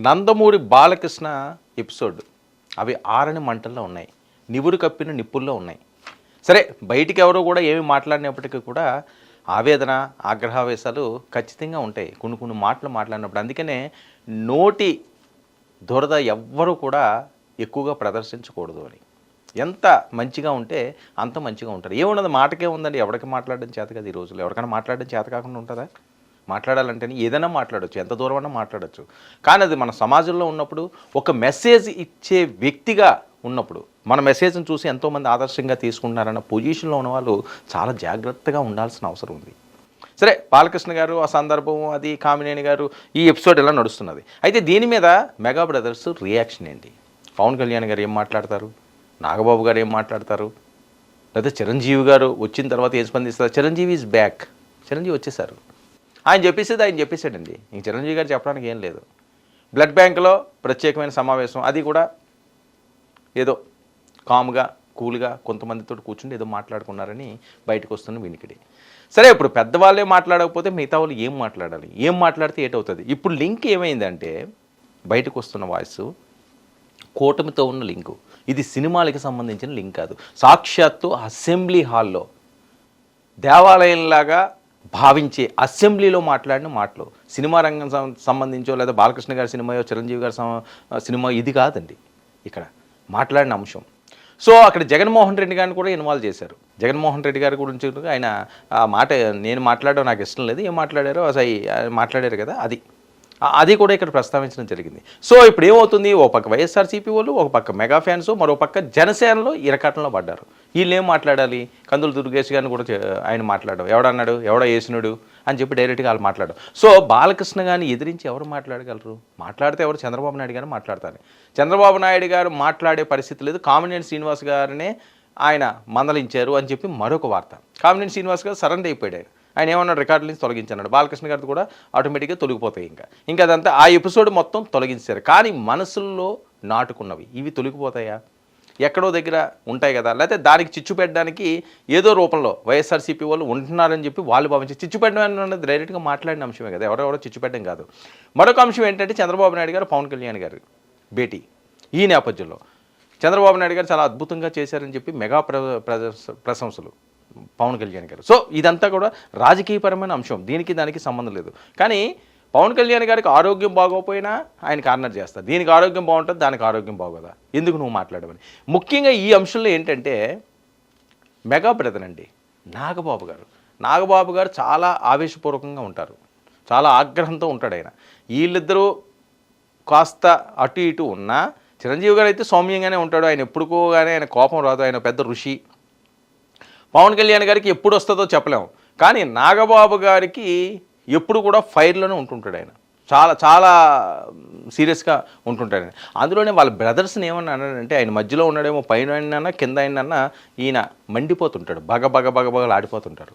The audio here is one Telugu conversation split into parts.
నందమూరి బాలకృష్ణ ఎపిసోడ్. అవి ఆరని మంటల్లో ఉన్నాయి. నివురు కప్పిన నిప్పుల్లో ఉన్నాయి. సరే బయటికి ఎవరో కూడా ఏమి మాట్లాడినప్పటికీ కూడా ఆవేదన ఆగ్రహావేశాలు ఖచ్చితంగా ఉంటాయి. కొన్ని కొన్ని మాటలు మాట్లాడినప్పుడు. అందుకనే నోటి దురద ఎవ్వరూ కూడా ఎక్కువగా ప్రదర్శించకూడదు అని. ఎంత మంచిగా ఉంటే అంత మంచిగా ఉంటారు. ఏమున్నది మాటకే ఉందండి. ఎవరికి మాట్లాడడం చేత కదా ఈ రోజుల్లో. ఎవరికైనా మాట్లాడడం చేత కాకుండా ఉంటుందా? మాట్లాడాలంటేనే ఏదైనా మాట్లాడచ్చు ఎంత దూరమైనా మాట్లాడచ్చు. కానీ అది మన సమాజంలో ఉన్నప్పుడు ఒక మెసేజ్ ఇచ్చే వ్యక్తిగా ఉన్నప్పుడు మన మెసేజ్ని చూసి ఎంతోమంది ఆదర్శంగా తీసుకుంటున్నారన్న పొజిషన్లో ఉన్న వాళ్ళు చాలా జాగ్రత్తగా ఉండాల్సిన అవసరం ఉంది. సరే బాలకృష్ణ గారు ఆ సందర్భం అది కామినేని గారు ఈ ఎపిసోడ్ ఎలా నడుస్తున్నది? అయితే దీని మీద మెగా బ్రదర్స్ రియాక్షన్ ఏంటి? పవన్ కళ్యాణ్ గారు ఏం మాట్లాడతారు? నాగబాబు గారు ఏం మాట్లాడతారు? లేదా చిరంజీవి గారు వచ్చిన తర్వాత ఏం స్పందిస్తారు? చిరంజీవి ఈజ్ బ్యాక్ చిరంజీవి వచ్చేసారు. ఆయన చెప్పేసేది ఆయన చెప్పేసాడండి ఇంక చిరంజీవి గారు చెప్పడానికి ఏం లేదు. బ్లడ్ బ్యాంక్లో ప్రత్యేకమైన సమావేశం. అది కూడా ఏదో కామ్గా కూల్గా కొంతమందితో కూర్చుని ఏదో మాట్లాడుకున్నారని బయటకు వస్తున్న వినికిడి. సరే ఇప్పుడు పెద్దవాళ్ళే మాట్లాడకపోతే మిగతా వాళ్ళు ఏం మాట్లాడాలి? ఏం మాట్లాడితే ఏటవుతుంది? ఇప్పుడు లింక్ ఏమైందంటే బయటకు వస్తున్న వాయిస్ కూటమితో ఉన్న లింకు. ఇది సినిమాలకి సంబంధించిన లింక్ కాదు. సాక్షాత్తు అసెంబ్లీ హాల్లో దేవాలయంలాగా భావించే అసెంబ్లీలో మాట్లాడిన మాటలు. సినిమా రంగం సం- సంబంధించో లేదా బాలకృష్ణ గారి సినిమాయో చిరంజీవి గారి సినిమా ఇది కాదండి ఇక్కడ. మాట్లాడిన అంశం. సో అక్కడ జగన్మోహన్ రెడ్డి గారిని కూడా ఇన్వాల్వ్ చేశారు. జగన్మోహన్ రెడ్డి గారి గురించి ఆయన ఆ మాట నేను మాట్లాడడం నాకు ఇష్టం లేదు. ఏం మాట్లాడారో అసలు మాట్లాడారు కదా అది. అది కూడా ఇక్కడ ప్రస్తావించడం జరిగింది. సో ఇప్పుడు ఏమవుతుంది? ఓ పక్క వైఎస్ఆర్సీపీ వాళ్ళు ఒక పక్క మెగా ఫ్యాన్స్ మరో పక్క జనసేనలో ఇరకాటంలో పడ్డారు. వీళ్ళు ఏం మాట్లాడాలి? కందులు దుర్గేష్ గారిని కూడా ఆయన మాట్లాడడం. ఎవడన్నాడు? ఎవడ వేసినాడు అని చెప్పి డైరెక్ట్గా వాళ్ళు మాట్లాడడం. సో బాలకృష్ణ గారిని ఎదిరించి ఎవరు మాట్లాడగలరు? మాట్లాడితే ఎవరు? చంద్రబాబు నాయుడు గారు మాట్లాడతారు. చంద్రబాబు నాయుడు గారు మాట్లాడే పరిస్థితి లేదు. కామినేని శ్రీనివాస్ గారినే ఆయన మందలించారు అని చెప్పి మరొక వార్త. కామినేని శ్రీనివాస్ గారు సరెండర్ అయిపోయాడు ఆయన ఏమన్నా ఏమన్నాడు? రికార్డుల నుంచి తొలగించన్నాడు. బాలకృష్ణ గారిది కూడా ఆటోమేటిక్గా తొలగిపోతాయి ఇంకా. ఇంకా అదంతా ఆ ఎపిసోడ్ మొత్తం తొలగించారు. కానీ మనసుల్లో నాటుకున్నవి. ఇవి తొలగిపోతాయా? ఎక్కడో దగ్గర ఉంటాయి కదా. లేకపోతే దానికి చిచ్చు పెట్టడానికి ఏదో రూపంలో వైఎస్ఆర్సీపీ వాళ్ళు ఉంటున్నారని చెప్పి వాళ్ళు భావించి చిచ్చు పెట్టడం అనేది డైరెక్ట్గా మాట్లాడిన అంశమే కదా. ఎవరెవరో చిచ్చు పెట్టడం కాదు. మరొక అంశం ఏంటంటే చంద్రబాబు నాయుడు గారు పవన్ కళ్యాణ్ గారు భేటీ ఈ నేపథ్యంలో. చంద్రబాబు నాయుడు గారు చాలా అద్భుతంగా చేశారని చెప్పి మెగా ప్ర ప్రశంసలు. పవన్ కళ్యాణ్ గారు. సో ఇదంతా కూడా రాజకీయపరమైన అంశం. దీనికి దానికి సంబంధం లేదు. కానీ పవన్ కళ్యాణ్ గారికి ఆరోగ్యం బాగోకపోయినా ఆయన కార్నర్ చేస్తారు. దీనికి ఆరోగ్యం బాగుంటుంది దానికి ఆరోగ్యం బాగోదా? ఎందుకు నువ్వు మాట్లాడమని? ముఖ్యంగా ఈ అంశంలో ఏంటంటే మెగా బ్రదర్ అండి నాగబాబు గారు. నాగబాబు గారు చాలా ఆవేశపూర్వకంగా ఉంటారు. చాలా ఆగ్రహంతో ఉంటాడు ఆయన. వీళ్ళిద్దరూ కాస్త అటు ఇటు ఉన్నా చిరంజీవి గారు అయితే సౌమ్యంగానే ఉంటాడు. ఆయన ఎప్పుడుకోగానే ఆయన కోపం రాదు. ఆయన పెద్ద ఋషి. పవన్ కళ్యాణ్ గారికి ఎప్పుడు వస్తుందో చెప్పలేము కానీ నాగబాబు గారికి ఎప్పుడు కూడా ఫైర్లోనే ఉంటుంటాడు ఆయన. చాలా చాలా సీరియస్గా ఉంటుంటాడు ఆయన. అందులోనే వాళ్ళ బ్రదర్స్ని ఏమన్నా అన్నాడంటే ఆయన మధ్యలో ఉన్నాడేమో పైన అయినా కింద అయినా ఈయన మండిపోతుంటాడు. బగ బగ బగ బగలు ఆడిపోతుంటారు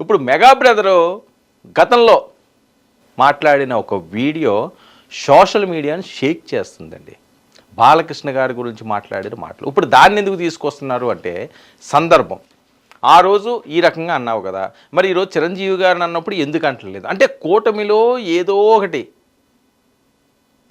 ఇప్పుడు మెగా బ్రదరు గతంలో మాట్లాడిన ఒక వీడియో సోషల్ మీడియాను షేక్ చేస్తుందండి. బాలకృష్ణ గారి గురించి మాట్లాడిన మాటలు. ఇప్పుడు దాన్ని ఎందుకు తీసుకొస్తున్నారు అంటే సందర్భం. ఆ రోజు ఈ రకంగా అన్నావు కదా. మరి ఈరోజు చిరంజీవి గారిని అన్నప్పుడు ఎందుకు అంటలేదు? అంటే కూటమిలో ఏదో ఒకటి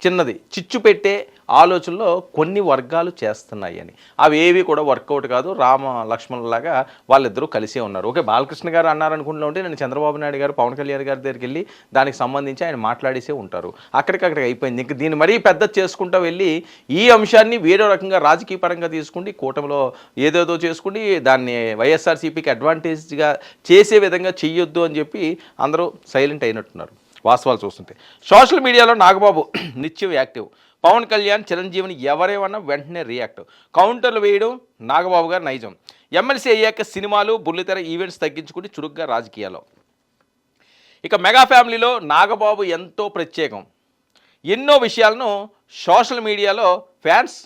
చిన్నది. చిచ్చు పెట్టే ఆలోచనలో కొన్ని వర్గాలు చేస్తున్నాయి అని. అవి ఏవి కూడా వర్కౌట్ కాదు. రామ లక్ష్మణులాగా వాళ్ళిద్దరూ కలిసే ఉన్నారు. ఓకే బాలకృష్ణ గారు అన్నారనుకుంటూ ఉంటే నేను చంద్రబాబు నాయుడు గారు పవన్ కళ్యాణ్ గారి దగ్గరికి వెళ్ళి దానికి సంబంధించి ఆయన మాట్లాడేసే ఉంటారు. అక్కడికక్కడికి అయిపోయింది. ఇంక దీన్ని మరీ పెద్ద చేసుకుంటూ వెళ్ళి ఈ అంశాన్ని వేరే రకంగా రాజకీయ పరంగా తీసుకుండి కూటమిలో ఏదేదో చేసుకుని దాన్ని వైఎస్ఆర్సీపీకి అడ్వాంటేజ్గా చేసే విధంగా చెయ్యొద్దు అని చెప్పి అందరూ సైలెంట్ అయినట్టున్నారు. వాస్తవాలు చూస్తుంటే. సోషల్ మీడియాలో నాగబాబు నిత్యం యాక్టివ్. పవన్ కళ్యాణ్ చిరంజీవిని ఎవరేమన్నా వెంటనే రియాక్ట్ కౌంటర్లు వేయడం నాగబాబు గారు నైజం. ఎమ్మెల్సీ అయ్యాక సినిమాలు బుల్లితెర ఈవెంట్స్ తగ్గించుకుని చురుగ్గా రాజకీయాల్లో. ఇక మెగా ఫ్యామిలీలో నాగబాబు ఎంతో ప్రత్యేకం. ఎన్నో విషయాలను సోషల్ మీడియాలో ఫ్యాన్స్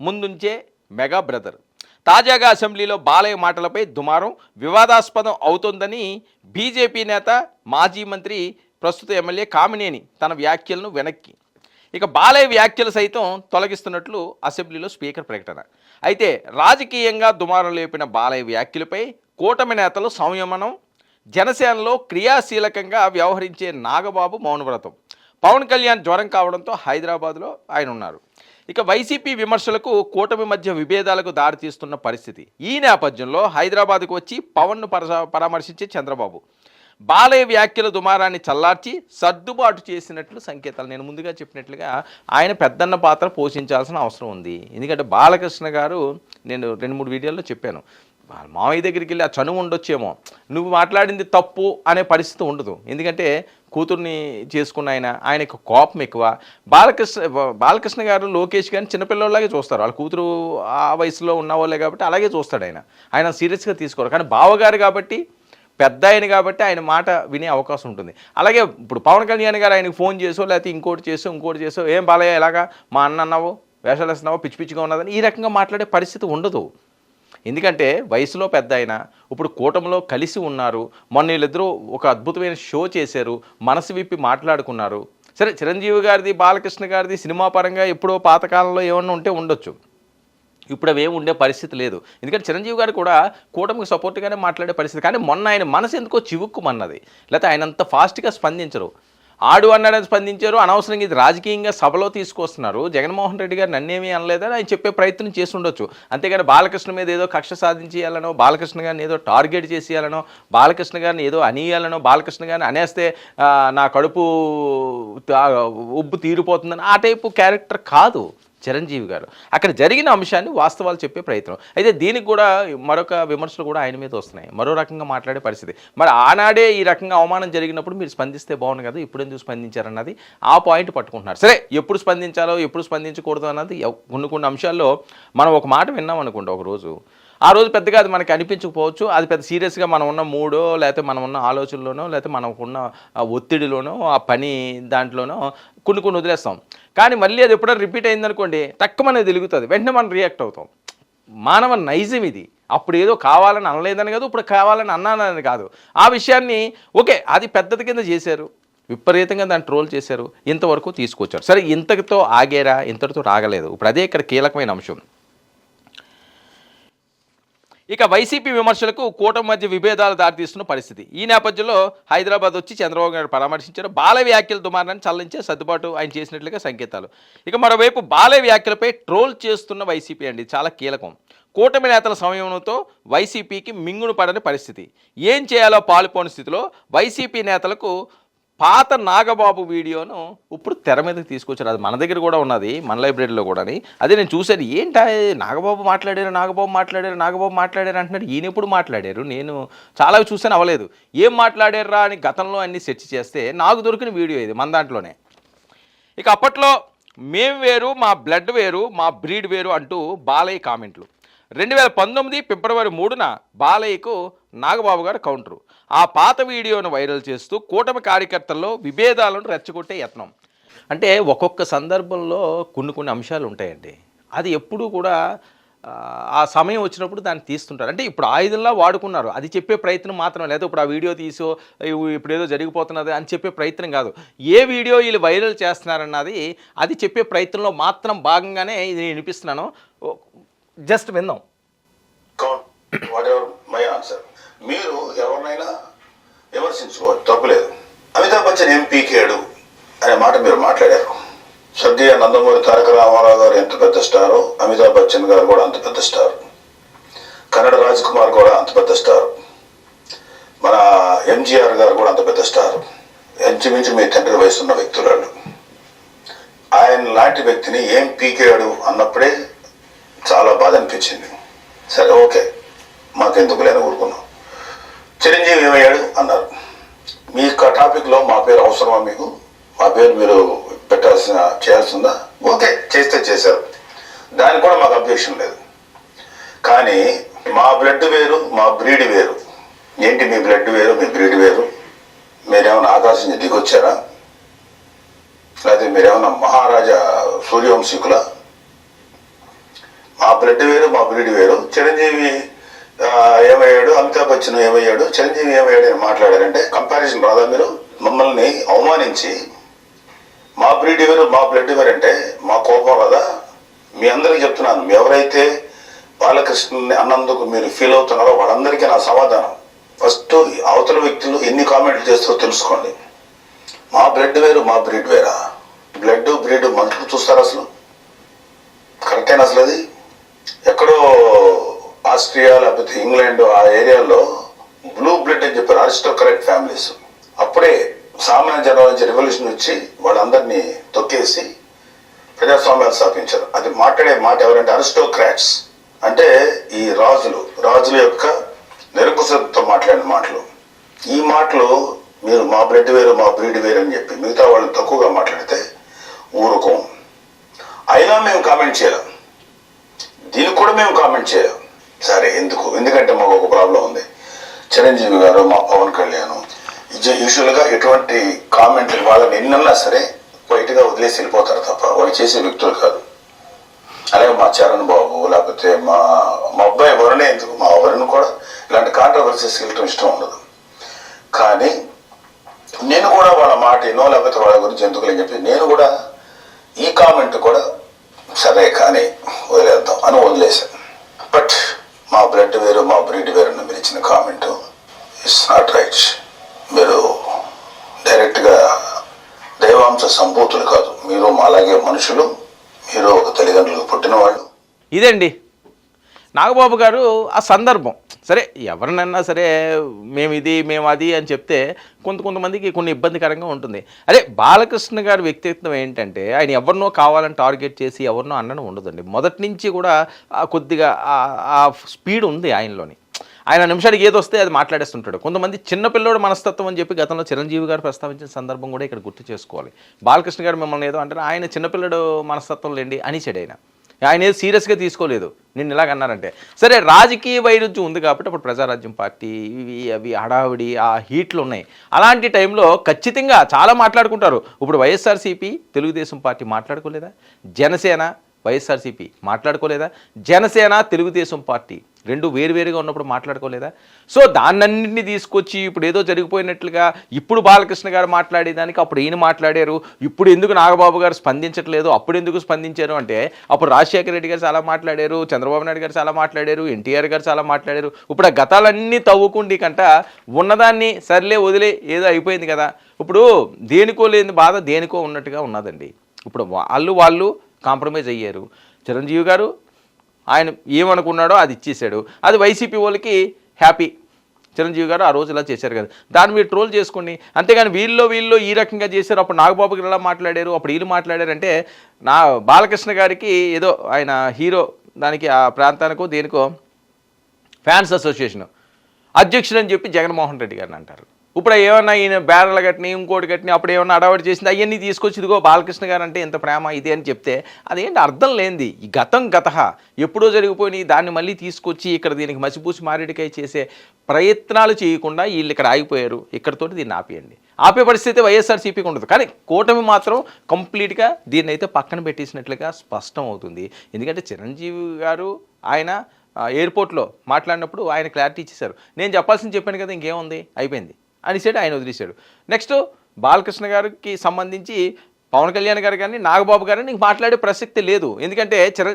ముందుంచే మెగా బ్రదర్. తాజాగా అసెంబ్లీలో బాలయ్య మాటలపై దుమారం వివాదాస్పదం అవుతోందని బీజేపీ నేత మాజీ మంత్రి ప్రస్తుత ఎమ్మెల్యే కామినేని తన వ్యాఖ్యలను వెనక్కి. ఇక బాలయ్య వ్యాఖ్యలు సైతం తొలగిస్తున్నట్లు అసెంబ్లీలో స్పీకర్ ప్రకటన. అయితే రాజకీయంగా దుమారం లేపిన బాలయ్య వ్యాఖ్యలపై కూటమి నేతలు సంయమనం జనసేనలో క్రియాశీలకంగా వ్యవహరించే నాగబాబు మౌనవ్రతం. పవన్ కళ్యాణ్ జ్వరం కావడంతో హైదరాబాద్లో ఆయన ఉన్నారు. ఇక వైసీపీ విమర్శలకు కూటమి మధ్య విభేదాలకు దారితీస్తున్న పరిస్థితి. ఈ నేపథ్యంలో హైదరాబాద్కు వచ్చి పవన్ను పరస పరామర్శించే చంద్రబాబు. బాలయ్య వ్యాఖ్యల దుమారాన్ని చల్లార్చి సర్దుబాటు చేసినట్లు సంకేతాలు. నేను ముందుగా చెప్పినట్లుగా ఆయన పెద్దన్న పాత్ర పోషించాల్సిన అవసరం ఉంది. ఎందుకంటే బాలకృష్ణ గారు నేను రెండు మూడు వీడియోల్లో చెప్పాను. వాళ్ళ మామయ్య దగ్గరికి వెళ్ళి ఆ చనువు ఉండొచ్చేమో. నువ్వు మాట్లాడింది తప్పు అనే పరిస్థితి ఉండదు. ఎందుకంటే కూతుర్ని చేసుకున్న ఆయన ఆయనకు కోపం ఎక్కువ. బాలకృష్ణ బాలకృష్ణ గారు లోకేష్ గారిని చిన్నపిల్లలాగే చూస్తారు. వాళ్ళ కూతురు ఆ వయసులో ఉన్నవాళ్ళే కాబట్టి అలాగే చూస్తాడు ఆయన. ఆయన సీరియస్గా తీసుకోరు. కానీ బావగారు కాబట్టి పెద్ద ఆయన కాబట్టి ఆయన మాట వినే అవకాశం ఉంటుంది. అలాగే ఇప్పుడు పవన్ కళ్యాణ్ గారు ఆయనకు ఫోన్ చేసో లేకపోతే ఇంకోటి చేసో ఇంకోటి చేసో ఏం బాలయ్య ఎలాగా? మా అన్న అన్నావు వేషాలు వేస్తున్నావో పిచ్చి పిచ్చిగా ఉన్నదని ఈ రకంగా మాట్లాడే పరిస్థితి ఉండదు. ఎందుకంటే వయసులో పెద్ద ఆయన ఇప్పుడు కూటమిలో కలిసి ఉన్నారు మొన్న వీళ్ళిద్దరూ ఒక అద్భుతమైన షో చేశారు మనసు విప్పి మాట్లాడుకున్నారు. సరే చిరంజీవి గారిది బాలకృష్ణ గారిది సినిమా పరంగా ఎప్పుడో పాతకాలంలో ఏమన్నా ఉంటే ఉండొచ్చు. ఇప్పుడు అవి ఉండే పరిస్థితి లేదు. ఎందుకంటే చిరంజీవి గారు కూడా కూటమికి సపోర్ట్గానే మాట్లాడే పరిస్థితి. కానీ మొన్న ఆయన మనసు ఎందుకో చివుక్కుమన్నది. లేకపోతే ఆయన అంత ఫాస్ట్గా స్పందించరు. ఆడు అన్నాడని స్పందించారు. అనవసరంగా ఇది రాజకీయంగా సభలో తీసుకొస్తున్నారు. జగన్మోహన్ రెడ్డి గారు నన్నేమీ అనలేదని ఆయన చెప్పే ప్రయత్నం చేసి ఉండొచ్చు. అంతేగాని బాలకృష్ణ మీద ఏదో కక్ష సాధించేయాలనో బాలకృష్ణ గారిని ఏదో టార్గెట్ చేసేయాలనో బాలకృష్ణ గారిని ఏదో అనియాలనో బాలకృష్ణ గారిని అనేస్తే నా కడుపు ఉబ్బు తీరిపోతుందని ఆ టైపు క్యారెక్టర్ కాదు. చిరంజీవి గారు. అక్కడ జరిగిన అంశాన్ని వాస్తవాలు చెప్పే ప్రయత్నం. అయితే దీనికి కూడా మరొక విమర్శలు కూడా ఆయన మీద వస్తున్నాయి. మరో రకంగా మాట్లాడే పరిస్థితి. మరి ఆనాడే ఈ రకంగా అవమానం జరిగినప్పుడు మీరు స్పందిస్తే బాగుంది కదా ఇప్పుడు ఎందుకు స్పందించారన్నది ఆ పాయింట్ పట్టుకుంటున్నారు. సరే ఎప్పుడు స్పందించాలో ఎప్పుడు స్పందించకూడదు అన్నది కొన్ని కొన్ని అంశాల్లో మనం ఒక మాట విన్నాం అనుకోండి ఒకరోజు ఆ రోజు పెద్దగా అది మనకి అనిపించకపోవచ్చు. అది పెద్ద సీరియస్గా మనం ఉన్న మూడో లేకపోతే మనం ఉన్న ఆలోచనలోనో లేకపోతే మనకున్న ఒత్తిడిలోనో ఆ పని దాంట్లోనో కొన్ని కొన్ని వదిలేస్తాం. కానీ మళ్ళీ అది ఎప్పుడైనా రిపీట్ అయిందనుకోండి తక్కువ అనేది తెలుగుతుంది వెంటనే మనం రియాక్ట్ అవుతాం. మానవ నైజం ఇది. అప్పుడు ఏదో కావాలని అనలేదని కాదు ఇప్పుడు కావాలని అన్నానని కాదు. ఆ విషయాన్ని ఓకే అది పెద్దది కింద చేశారు. విపరీతంగా దాన్ని ట్రోల్ చేశారు. ఇంతవరకు తీసుకొచ్చారు. సరే ఇంతటితో ఆగేరా? ఇంతటితో రాగలేదు. ఇప్పుడు అదే ఇక్కడ కీలకమైన అంశం. ఇక వైసీపీ విమర్శలకు కూటమి మధ్య విభేదాలు దారితీస్తున్న పరిస్థితి. ఈ నేపథ్యంలో హైదరాబాద్ వచ్చి చంద్రబాబు నాయుడు పరామర్శించారు. బాల వ్యాఖ్యల దుమారాన్ని చల్లించే సర్దుబాటు ఆయన చేసినట్లుగా సంకేతాలు. ఇక మరోవైపు బాల వ్యాఖ్యలపై ట్రోల్ చేస్తున్న వైసీపీ అండి. చాలా కీలకం. కూటమి నేతల సమయంతో వైసీపీకి మింగుడు పడని పరిస్థితి. ఏం చేయాలో పాలుపోని స్థితిలో వైసీపీ నేతలకు పాత నాగబాబు వీడియోను ఇప్పుడు తెర మీదకి తీసుకొచ్చారు. అది మన దగ్గర కూడా ఉన్నది మన లైబ్రరీలో కూడాని. అదే నేను చూశాను ఏంటా నాగబాబు మాట్లాడారు నాగబాబు మాట్లాడారు నాగబాబు మాట్లాడారు అంటున్నాడు ఈయన ఎప్పుడు మాట్లాడారు? నేను చాలా చూసాను అవ్వలేదు. ఏం మాట్లాడారా అని గతంలో అన్ని సెర్చ్ చేస్తే నాకు దొరికిన వీడియో ఇది మన దాంట్లోనే. ఇక అప్పట్లో మేము వేరు మా బ్లడ్ వేరు మా బ్రీడ్ వేరు అంటూ బాలయ్య కామెంట్లు. రెండు వేల పంతొమ్మిది ఫిబ్రవరి మూడున బాలయ్యకు నాగబాబు గారు కౌంటరు. ఆ పాత వీడియోను వైరల్ చేస్తూ కూటమి కార్యకర్తల్లో విభేదాలను రెచ్చగొట్టే యత్నం. అంటే ఒక్కొక్క సందర్భంలో కొన్ని కొన్ని అంశాలు ఉంటాయండి. అది ఎప్పుడూ కూడా ఆ, సమయం వచ్చినప్పుడు దాన్ని తీస్తుంటారు. అంటే ఇప్పుడు ఆయుధంలా వాడుకున్నారు. అది చెప్పే ప్రయత్నం మాత్రం లేదా. ఇప్పుడు ఆ వీడియో తీసో ఇప్పుడు ఏదో జరిగిపోతున్నది అని చెప్పే ప్రయత్నం కాదు. ఏ వీడియో వీళ్ళు వైరల్ చేస్తున్నారన్నది అది చెప్పే ప్రయత్నంలో మాత్రం భాగంగానే ఇది నేను వినిపిస్తున్నాను. జస్ట్ విందాం. వాట్ ఎవర్ మై ఆన్సర్ మీరు ఎవరినైనా విమర్శించుకోవచ్చు తప్పులేదు అమితాబ్ బచ్చన్ ఏం పీకేడు అనే మాట మీరు మాట్లాడారు. స్వర్గీయ నందమూరి తారక రామారావు గారు ఎంత పెద్ద స్టారో అమితాబ్ బచ్చన్ గారు కూడా అంత పెద్ద స్టార్. కన్నడ రాజ్ కుమార్ కూడా అంత పెద్ద స్టార్. మన ఎంజీఆర్ గారు కూడా అంత పెద్ద స్టార్. ఎంచుమించు మీ తండ్రి వయసున్న వ్యక్తులు ఆయన లాంటి వ్యక్తిని ఏం పీకాడు అన్నప్పుడే చాలా బాధ అనిపించింది. సరే ఓకే. మాకెందుకు లేని ఊరుకున్నాం. చిరంజీవి ఏమయ్యాడు? అన్నారు. మీ యొక్క టాపిక్లో మా పేరు అవసరమా మీకు? మా పేరు మీరు పెట్టాల్సిన చేయాల్సిందా? ఓకే చేస్తే చేశారు. దానికి కూడా మాకు అబ్జెక్షన్ లేదు. కానీ మా బ్లడ్ వేరు మా బ్రీడ్ వేరు. ఏంటి మీ బ్లడ్ వేరు మీ బ్రీడ్ వేరు? మీరేమైనా ఆకాశం దిగొచ్చారా లేకపోతే మీరేమైనా మహారాజా సూర్యవంశీకుల? మా బ్లడ్ వేరు మా బ్రీడ్ వేరు. చిరంజీవి ఆ, ఏమయ్యాడు అమితాబ్ బచ్చన్ ఏమయ్యాడు చిరంజీవి ఏమయ్యాడు అని మాట్లాడారంటే కంపారిజన్ రాదా మీరు మమ్మల్ని అవమానించి మా బ్రీడ్ వేరు మా బ్లడ్ వేరు అంటే మా కోపం రాదా? మీ అందరికీ చెప్తున్నాను ఎవరైతే బాలకృష్ణుని అన్నందుకు మీరు ఫీల్ అవుతున్నారో వాళ్ళందరికీ నా సమాధానం. ఫస్ట్ అవతల వ్యక్తులు ఎన్ని కామెంట్లు చేస్తారో తెలుసుకోండి. మా బ్లడ్ వేరు మా బ్రీడ్ వేరా? బ్లడ్ బ్రీడ్ మనుషులు చూస్తారు అసలు? కరెక్టేనా అసలు అది? ఎక్కడో ఆస్ట్రియా లేకపోతే ఇంగ్లాండ్ ఆ ఏరియాలో బ్లూ బ్లడ్ అని చెప్పారు అరిస్టోక్రాట్ ఫ్యామిలీస్. అప్పుడే సామాన్య జనం నుంచి రెవల్యూషన్ వచ్చి వాళ్ళందరినీ తొక్కేసి ప్రజాస్వామ్యాలు స్థాపించారు. అది మాట్లాడే మాట ఎవరంటే అరిస్టోక్రాట్స్. అంటే ఈ రాజులు రాజుల యొక్క నిరంకుశతో మాట్లాడిన మాటలు. ఈ మాటలు మీరు మా బ్లడ్ వేరు మా బ్రీడ్ వేరు అని చెప్పి మిగతా వాళ్ళు తక్కువగా మాట్లాడితే ఊరుకోం. అయినా మేము కామెంట్ చేయలేం. దీనికి కూడా మేము కామెంట్ చేయలేం. సరే ఎందుకు? ఎందుకంటే మాకు ఒక ప్రాబ్లం ఉంది. చిరంజీవి గారు మా పవన్ కళ్యాణ్ యూజువల్గా ఎటువంటి కామెంట్లు వాళ్ళని ఎన్నన్నా సరే బయటగా వదిలేసి వెళ్ళిపోతారు తప్ప వాళ్ళు చేసే వ్యక్తులు కాదు. అలాగే మా చరణ్ బాబు లేకపోతే మా మా అబ్బాయి వరుణే ఎందుకు? మా వరుణ్ కూడా ఇలాంటి కాంట్రవర్సీస్ వెళ్ళటం ఇష్టం ఉండదు. కానీ నేను కూడా వాళ్ళ మాట ఎన్నో లేకపోతే వాళ్ళ గురించి ఎందుకు అని చెప్పి నేను కూడా ఈ కామెంట్ కూడా సరే కానీ వదిలేద్దాం అని వదిలేశాను. బట్ మా బ్లడ్ వేరు మా బ్రీడ్ వేరు అని మీరు ఇచ్చిన కామెంట్. ఇట్స్ నాట్ రైట్ మీరు డైరెక్ట్గా దైవాంశ సంభూతులు కాదు. మీరు అలాగే మనుషులు మీరు ఒక తల్లిదండ్రులకు పుట్టిన వాళ్ళు ఇదండి. నాగబాబు గారు ఆ సందర్భం. సరే ఎవరినన్నా సరే మేము ఇది మేము అది అని చెప్తే కొంత కొంతమందికి కొన్ని ఇబ్బందికరంగా ఉంటుంది. అదే బాలకృష్ణ గారి వ్యక్తిత్వం ఏంటంటే ఆయన ఎవరినో కావాలని టార్గెట్ చేసి ఎవరినో అన్నను ఉండదండి. మొదటి నుంచి కూడా కొద్దిగా ఆ- స్పీడ్ ఉంది ఆయనలోని. ఆయన నిమిషానికి ఏది వస్తే అది మాట్లాడేస్తుంటాడు. కొంతమంది చిన్నపిల్లోడు మనస్తత్వం అని చెప్పి గతంలో చిరంజీవి గారు ప్రస్తావించిన సందర్భం కూడా ఇక్కడ గుర్తు చేసుకోవాలి. బాలకృష్ణ గారు మిమ్మల్ని ఏదో అంటారు ఆయన చిన్నపిల్లడు మనస్తత్వం లేండి అనేసాడు ఆయన. ఆయన ఏదో సీరియస్గా తీసుకోలేదు. నిన్ను ఇలాగన్నారంటే సరే రాజకీయ వైరుధ్యం ఉంది కాబట్టి అప్పుడు ప్రజారాజ్యం పార్టీ ఇవి అవి హడావిడి ఆ హీట్లు ఉన్నాయి. అలాంటి టైంలో ఖచ్చితంగా చాలా మాట్లాడుకుంటారు. ఇప్పుడు వైఎస్ఆర్సీపీ తెలుగుదేశం పార్టీ మాట్లాడుకోలేదా? జనసేన వైఎస్ఆర్సీపీ మాట్లాడుకోలేదా? జనసేన తెలుగుదేశం పార్టీ రెండు వేరువేరుగా ఉన్నప్పుడు మాట్లాడుకోలేదా? సో దాన్నన్నింటినీ తీసుకొచ్చి ఇప్పుడు ఏదో జరిగిపోయినట్లుగా ఇప్పుడు బాలకృష్ణ గారు మాట్లాడేదానికి అప్పుడు ఈయన మాట్లాడారు. ఇప్పుడు ఎందుకు నాగబాబు గారు స్పందించట్లేదు? అప్పుడు ఎందుకు స్పందించారు? అంటే అప్పుడు రాజశేఖర రెడ్డి గారు చాలా మాట్లాడారు. చంద్రబాబు నాయుడు గారు చాలా మాట్లాడారు. ఎన్టీఆర్ గారు చాలా మాట్లాడారు. ఇప్పుడు ఆ గతాలన్నీ తవ్వుకుండి కంట ఉన్నదాన్ని సర్లే వదిలే ఏదో అయిపోయింది కదా. ఇప్పుడు దేనికో లేని బాధ దేనికో ఉన్నట్టుగా ఉన్నదండి. ఇప్పుడు వాళ్ళు వాళ్ళు కాంప్రమైజ్ అయ్యారు. చిరంజీవి గారు ఆయన ఏమనుకున్నాడో అది ఇచ్చేసాడు అది వైసీపీ వాళ్ళకి హ్యాపీ. చిరంజీవి గారు ఆ రోజు ఇలా చేశారు కదా. దాన్ని మీరు ట్రోల్ చేసుకోండి. అంతేగాని వీళ్ళలో వీళ్ళు ఈ రకంగా చేశారు. అప్పుడు నాగబాబు గారు ఇలా మాట్లాడారు? అప్పుడు వీళ్ళు మాట్లాడారంటే నా బాలకృష్ణ గారికి ఏదో ఆయన హీరో దానికి ఆ ప్రాంతానికో దేనికో ఫ్యాన్స్ అసోసియేషన్. అధ్యక్షుడు అని చెప్పి జగన్మోహన్ రెడ్డి గారిని అంటారు. ఇప్పుడు ఏమన్నా ఈయన బ్యానర్లు కట్టిన ఇంకోటి కట్టిన అప్పుడు ఏమన్నా అడవాడి చేసింది అవన్నీ తీసుకొచ్చి ఇదిగో బాలకృష్ణ గారు అంటే ఎంత ప్రేమ ఇది అని చెప్తే అదేంటి అర్థం లేనిది? ఈ గతం గత ఎప్పుడో జరిగిపోయినాయి దాన్ని మళ్ళీ తీసుకొచ్చి ఇక్కడ దీనికి మసిపూసి మారేడికాయ చేసే ప్రయత్నాలు చేయకుండా వీళ్ళు ఇక్కడ ఆగిపోయారు. ఇక్కడతోటి దీన్ని ఆపేయండి. ఆపే పరిస్థితి వైఎస్ఆర్సీపీకి ఉండదు. కానీ కూటమి మాత్రం కంప్లీట్గా దీన్ని అయితే పక్కన పెట్టేసినట్లుగా స్పష్టం అవుతుంది. ఎందుకంటే చిరంజీవి గారు ఆయన ఎయిర్పోర్ట్లో మాట్లాడినప్పుడు ఆయన క్లారిటీ ఇచ్చేశారు. నేను చెప్పాల్సింది చెప్పాను కదా ఇంకేముంది? అయిపోయింది. అనేసాడు ఆయన వదిలేశాడు. నెక్స్ట్ బాలకృష్ణ గారికి సంబంధించి పవన్ కళ్యాణ్ గారు కానీ నాగబాబు గారు నీకు మాట్లాడే ప్రసక్తి లేదు. ఎందుకంటే చిర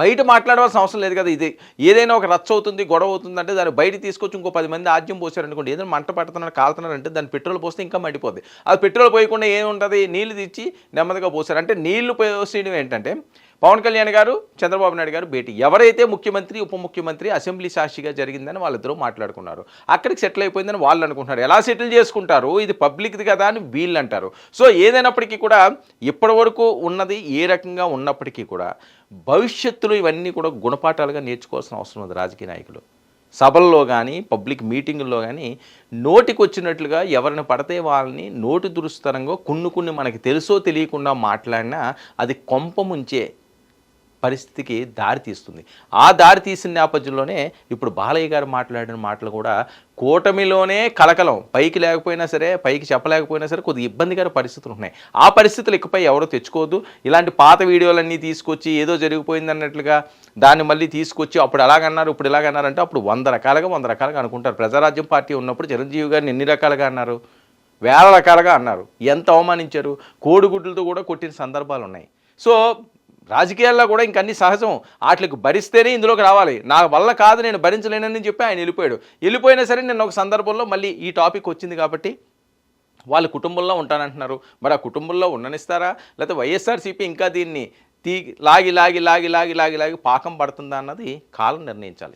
బయట మాట్లాడవలసిన అవసరం లేదు కదా ఇది. ఏదైనా ఒక రచ్చ అవుతుంది గొడవ అవుతుంది అంటే దాన్ని బయట తీసుకొచ్చి ఇంకో పది మంది ఆద్యం పోసారనుకోండి ఏదైనా మంట పడుతున్నారు కాలుతున్నారు అంటే దాన్ని పెట్రోల్ పోస్తే ఇంకా మండిపోద్ది. అది పెట్రోల్ పోయకుండా ఏముంటుంది? నీళ్ళు తెచ్చి నెమ్మదిగా పోసారు అంటే నీళ్ళు పోసేయడం ఏంటంటే పవన్ కళ్యాణ్ గారు చంద్రబాబు నాయుడు గారు భేటీ. ఎవరైతే ముఖ్యమంత్రి ఉప ముఖ్యమంత్రి అసెంబ్లీ సాక్షిగా జరిగిందని వాళ్ళిద్దరూ మాట్లాడుకున్నారు. అక్కడికి సెటిల్ అయిపోయిందని వాళ్ళు అనుకుంటున్నారు. ఎలా సెటిల్ చేసుకుంటారు? ఇది పబ్లిక్ది కదా అని వీళ్ళు అంటారు సో ఏదైనప్పటికీ కూడా ఇప్పటి వరకు ఉన్నది ఏ రకంగా ఉన్నప్పటికీ కూడా భవిష్యత్తులో ఇవన్నీ కూడా గుణపాఠాలుగా నేర్చుకోవాల్సిన అవసరం ఉంది రాజకీయ నాయకులు. సభల్లో కానీ పబ్లిక్ మీటింగుల్లో కానీ నోటికి వచ్చినట్లుగా ఎవరిని పడితే వాళ్ళని నోటి దురుస్తరంగా కొన్ని కొన్ని మనకి తెలుసో తెలియకుండా మాట్లాడినా అది కొంప ముంచే పరిస్థితికి దారి తీస్తుంది. ఆ దారి తీసిన నేపథ్యంలోనే ఇప్పుడు బాలయ్య గారు మాట్లాడిన మాటలు కూడా కూటమిలోనే కలకలం. పైకి లేకపోయినా సరే పైకి చెప్పలేకపోయినా సరే కొద్దిగా ఇబ్బందికర పరిస్థితులు ఉన్నాయి. ఆ పరిస్థితులు ఇకపై ఎవరో తెచ్చుకోవద్దు. ఇలాంటి పాత వీడియోలన్నీ తీసుకొచ్చి ఏదో జరిగిపోయింది అన్నట్లుగా దాన్ని మళ్ళీ తీసుకొచ్చి అప్పుడు అలాగన్నారు ఇప్పుడు ఇలాగన్నారంటే అప్పుడు వంద రకాలుగా వంద రకాలుగా అనుకుంటారు. ప్రజారాజ్యం పార్టీ ఉన్నప్పుడు చిరంజీవి గారిని ఎన్ని రకాలుగా అన్నారు? వేల రకాలుగా అన్నారు. ఎంత అవమానించారు? కోడిగుడ్లతో కూడా కొట్టిన సందర్భాలు ఉన్నాయి. సో రాజకీయాల్లో కూడా ఇంక అన్ని సహజం. వాటికి భరిస్తేనే ఇందులోకి రావాలి. నా వల్ల కాదు నేను భరించలేనని చెప్పి ఆయన వెళ్ళిపోయాడు. వెళ్ళిపోయినా సరే నేను ఒక సందర్భంలో మళ్ళీ ఈ టాపిక్ వచ్చింది కాబట్టి వాళ్ళ కుటుంబంలో ఉంటానంటున్నారు. మరి ఆ కుటుంబంలో ఉండనిస్తారా? లేకపోతే వైఎస్ఆర్సీపీ ఇంకా దీన్ని తీ లాగి లాగి లాగి లాగి లాగి లాగి పాకం పడుతుందా అన్నది కాలం నిర్ణయించాలి.